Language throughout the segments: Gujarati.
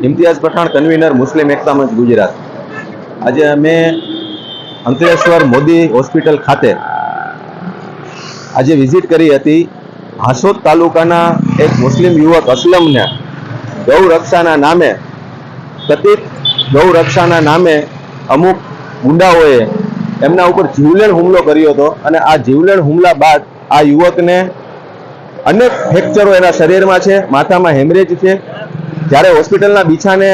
ઇમ્તિયાઝ પઠાણ કન્વીનર મુસ્લિમ એકતા મંચ ગુજરાત. આજે અમે અંકલેશ્વર મોદી હોસ્પિટલ ખાતે આજે વિઝિટ કરી હતી હાંસોદ તાલુકાના એક મુસ્લિમ યુવક અસલમને ગૌરક્ષાના નામે કથિત ગૌરક્ષાના નામે અમુક ગુંડાઓએ એમના ઉપર જીવલેણ હુમલો કર્યો હતો અને આ જીવલેણ હુમલા બાદ આ યુવકને અનેક ફ્રેક્ચરો એના શરીરમાં છે, માથામાં હેમરેજ છે જ્યારે હોસ્પિટલના બીછાને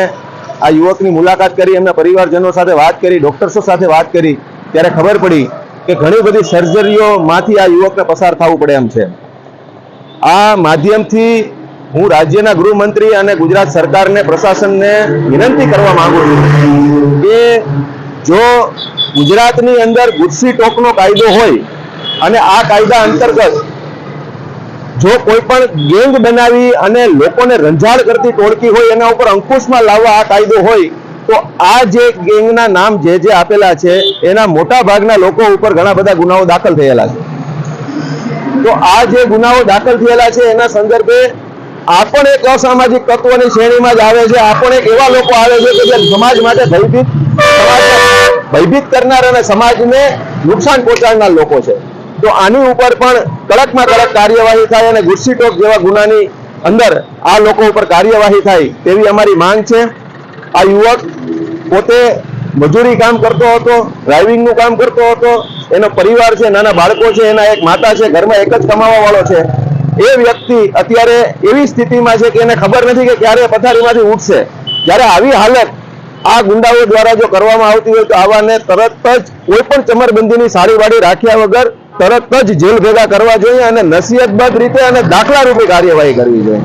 આ યુવકની મુલાકાત કરી, એમના પરિવારજનો સાથે વાત કરી, ડૉક્ટર્સો સાથે વાત કરી, ત્યારે ખબર પડી કે ઘણી બધી સર્જરીઓમાંથી આ યુવકને પસાર થવું પડે એમ છે. આ માધ્યમથી હું રાજ્યના ગૃહમંત્રી અને ગુજરાત સરકારને, પ્રશાસનને વિનંતી કરવા માંગુ છું કે જો ગુજરાતની અંદર ગુસ્સી ટોકનો કાયદો હોય અને આ કાયદા અંતર્ગત જો કોઈ પણ ગેંગ બનાવી અને લોકોને રંજાડ કરતી ટોળકી હોય, એના ઉપર અંકુશમાં લાવવા આ કાયદો હોય, તો આ જે ગેંગના નામ જે જે આપેલા છે, એના મોટા ભાગના લોકો ઉપર ઘણા બધા ગુનાઓ દાખલ થયેલા છે. તો આ જે ગુનાઓ દાખલ થયેલા છે, એના સંદર્ભે આ પણ એક અસામાજિક તત્વોની શ્રેણીમાં જ આવે છે આ પણ એક એવા લોકો આવે છે કે જે સમાજ માટે ભયભીત ભયભીત કરનાર અને સમાજને નુકસાન પહોંચાડનાર લોકો છે. તો આની ઉપર પણ કડકમાં કડક કાર્યવાહી થાય અને ગુસ્સી ટોક જેવા ગુનાની અંદર આ લોકો ઉપર કાર્યવાહી થાય તેવી અમારી માંગ છે. આ યુવક પોતે મજૂરી કામ કરતો હતો ડ્રાઇવિંગનું કામ કરતો હતો, એનો પરિવાર છે, નાના બાળકો છે, એના એક માતા છે, ઘરમાં એક જ કમાવા વાળો છે. એ વ્યક્તિ અત્યારે એવી સ્થિતિમાં છે કે એને ખબર નથી કે ક્યારે પથારીમાંથી ઉઠશે. જ્યારે આવી હાલત આ ગુંડાઓ દ્વારા જો કરવામાં આવતી હોય તો આવાને તરત જ કોઈ પણ ચમરબંધીની સારી વાડી રાખ્યા વગર તરત જ જેલ ભેગા કરવા જોઈએ અને નસીહતબદ્ધ રીતે અને દાખલા રૂપે કાર્યવાહી કરવી જોઈએ.